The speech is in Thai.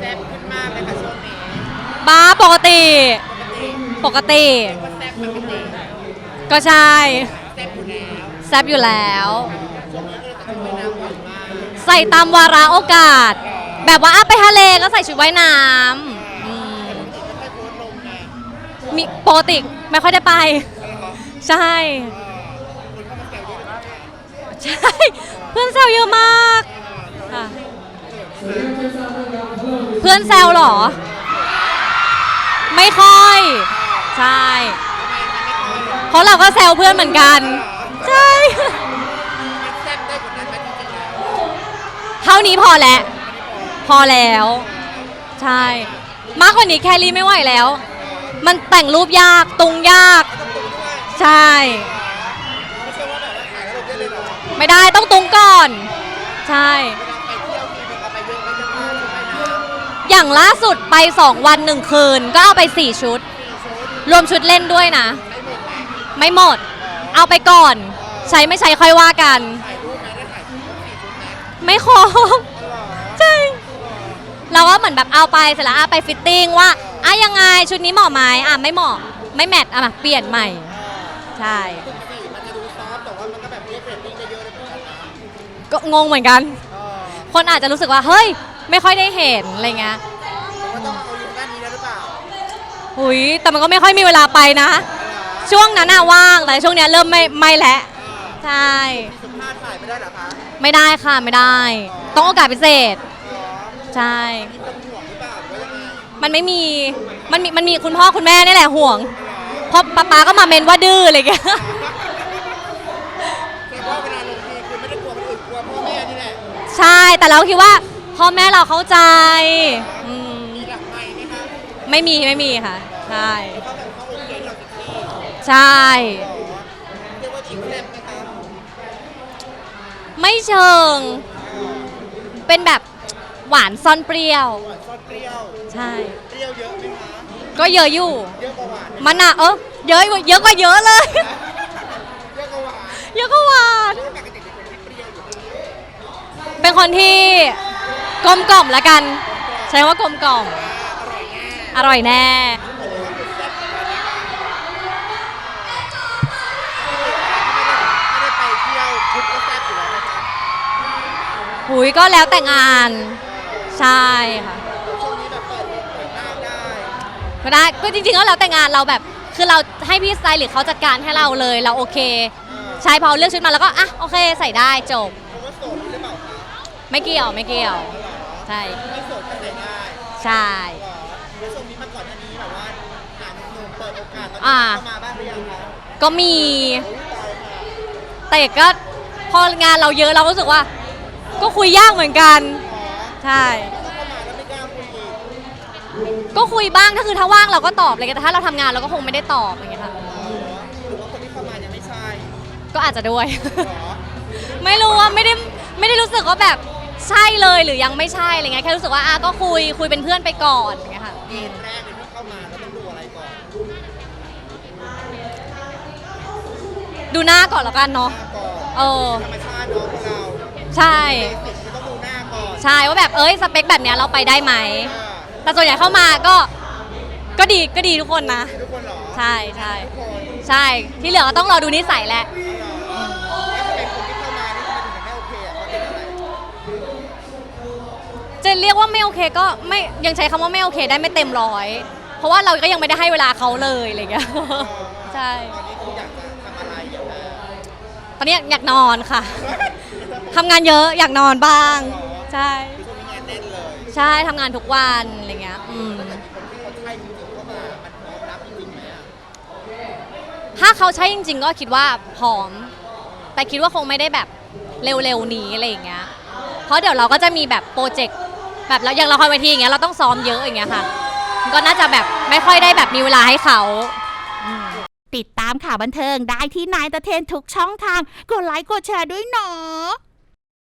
แซ่บขึ้นมากเลยค่ะช่วงนี้บ้าปกติ ปกติปกติ ก็แซ่บปกติก็ใช่แซ่บอยู่แล้วแซบอยู่แล้วช่วงนี้ก็เลยแต่งตัวน้ำหวานมากใส่ตามวาระโอกาส แบบว่าอะไปทะเลก็ใส่ชุดว่ายน้ำอืมไม่ค่อยโพสต์ลงไงมีปกติไม่ค่อยได้ไปอะไรเหรอใช่คนเข้ามาแซวเยอะเลยนะใช่ เพื่อนแซวเยอะมากค่ะเพื่อนแซวเหรอ ไม่ค่อย ใช่เพราะเราก็แซวเพื่อนเหมือนกัน ใช่ มันแซ่บได้กว่านั้นไหมจริงๆแล้วเท่านี้พอแล้ว พอแล้ว ใช่ มากกว่านี้แคลรี่ไม่ไหวแล้ว มันแต่งรูปยากตุงยาก ใช่ ไม่ใช่ว่าแบบว่าถ่ายแล้วลงได้เลยเหรอไม่ได้ต้องตุงก่อน ใช่ อย่างล่าสุดไป 2 วัน 1 คืน ก็เอาไป 4 ชุด รวมชุดเล่นด้วยนะใช้หมดไหมไม่หมด เอาไปก่อน ใช้ไม่ใช้ค่อยว่ากันถ่ายรูปไหมได้ถ่ายรูปสี่ชุดไหมไม่ครบอ๋อเหรอใช่เราก็เหมือนแบบเอาไปเสร็จแล้วอะไปฟิตติ้งว่าอะยังไงชุดนี้เหมาะไหมอะไม่เหมาะไม่แมทอะมาเปลี่ยนใหม่ ใช่ปกติมันจะดูซอฟต์แต่ว่ามันก็แบบเรียกเรตติ้งได้เยอะเลยเหมือนกันนะก็งงเหมือนกันเออคนอาจจะรู้สึกว่า เฮ้ย ไม่ค่อยได้เห็นอะไรเงี้ยหรือว่าต้องเอาอยู่ด้านนี้แล้วหรือเปล่าหุยแต่มันก็ไม่ค่อยมีเวลาไปนะเออช่วงนั้นน่ะว่างแต่ช่วงเนี้ยเริ่มไม่ไม่แล้วใช่มีสัมภาษณ์ถ่ายไม่ได้เหรอคะไม่ได้ค่ะไม่ได้ ต้องโอกาสพิเศษเออใช่มีคนห่วงหรือเปล่าหรือว่ายังไงมันไม่มีมันมีมันมีคุณพ่อคุณแม่นี่แหละห่วงเพราะป๊าป๊าก็มาเมนว่าดื้ออะไรเงี้ยแต่ว่าเวลาลงทีคือไม่ได้กลัวคนอื่นกลัวพ่อแม่นี่แหละใช่แต่เราคิดว่า พ่อแม่เราเข้าใจอืมมีหลังไม้ไหมคะไม่มีไม่มีค่ะ ใช่เขาแบบเขาโอเคที่เราเซ็กซี่ใช่เรียกว่าจริงแซ่บไหมคะไม่เชิง เป็นแบบหวานซ่อนเปรี้ยวหวานซอสเปรี้ยว ใช่ เปรี้ยวเยอะไหมคะก็เยอะอยู่เยอะกว่าหวานไหมมันอะเออเยอะกว่าเยอะกว่าเยอะเลย เยอะกว่าหวานเยอะกว่าหวานเรื่องปกติเป็นคนที่เปรี้ยวอยู่เป็นคนที่ กลมกล่อมละกัน ใช้ว่ากลมกล่อม อร่อยแน่ ไม่ได้ไปเที่ยวชุดก็แซ่บอยู่แล้วนะคะหุยก็แล้วแต่งาน ใช่ค่ะ ช่วงนี้แบบเปิดเปิดหน้าได้ ก็ได้ก็จริงๆก็แล้วแต่งานเราแบบ คือเราให้พี่สไตลิสต์เขาจัดการให้เราเลยเราโอเค ใช่พอเลือกชุดมาแล้วก็อะโอเค ใส่ได้จบเพราะว่าโสดหรือเปล่าคะไม่เกี่ยวไม่เกี่ยว ใช่ไม่โสดก็ใส่ได้ใช่ หรอแล้วช่วงนี้มาก่อนหน้านี้แบบว่าหาหนุ่มๆเปิดโอกาสตอนอ่านี้เข้ามาบ้างหรือยังคะก็มีโอ้ยตายค่ะแต่ก็พองานเราเยอะเราก็รู้สึกว่า ก็คุยยากเหมือนกันอ๋อใช่แล้วเข้ามาแล้วไม่กล้าคุยอีกก็คุยบ้างถ้าคือถ้าว่างเราก็ตอบอะไรเงี้ยแต่ถ้าเราทำงานเราก็คงไม่ได้ตอบอย่างเงี้ยค่ะอ๋อหรือว่าคนที่เข้ามายังไม่ใช่ก็อาจจะด้วย หรอไม่รู้ว่าไม่ได้ไม่ได้รู้สึกว่าแบบ ใช่เลยหรือยังไม่ใช่อะไรเงี้ยแค่รู้สึกว่าอะก็คุยคุยเป็นเพื่อนไปก่อนอย่างเงี้ยค่ะ เกณฑ์แรกเลยที่เข้ามาแล้วต้องดูอะไรก่อนดูหน้าก่อนแล้วกันเนาะ หน้าก่อนเออ ธรรมชาติเน้องเราใช่ เบสิกคือต้องดูหน้าก่อนใช่ว่าแบบเอ้ยสเปคแบบเนี้ยเราไปได้ไหม อ่าแต่ส่วนใหญ่เข้ามาก็ก็ดีก็ดีทุกคนนะ ทุกคนเหรอใช่ใช่ทุกคน ใช่ที่เหลือก็ต้องรอดูนิสัยแหละ ว่าไม่โอเคก็ไม่ยังใช้คำว่าไม่โอเคได้ไม่เต็มร้อย เพราะว่าเราก็ยังไม่ได้ให้เวลาเขาเลยอะไรเงี้ยใช่ตอนนี้อยากจะทำอะไรอย่างไรตอนนี้อยากนอนค่ะ ทำงานเยอะอยากนอนบ้าง ใช่คือช่วงนี้งานแน่นเลยใช่ทำงานทุกวันอะไรเงี้ยอืมแต่มีคนที่เขาใช่จริงจริงๆไหมอะถ้าเขาใช่จริง ๆ ก็คิดว่าพร้อม แต่คิดว่าคงไม่ได้แบบเร็วๆนี้อะไรอย่างเงี้ย เพราะเดี๋ยวเราก็จะมีแบบโปรเจกต์ แบบแล้วอย่างละครเวทีอย่างเงี้ยเราต้องซ้อมเยอะอย่างเงี้ยค่ะ ก็น่าจะแบบไม่ค่อยได้แบบมีเวลาให้เขาติดตามข่าวบันเทิงได้ที่นายตะเทนทุกช่องทาง กดไลค์กดแชร์ด้วยเนาะ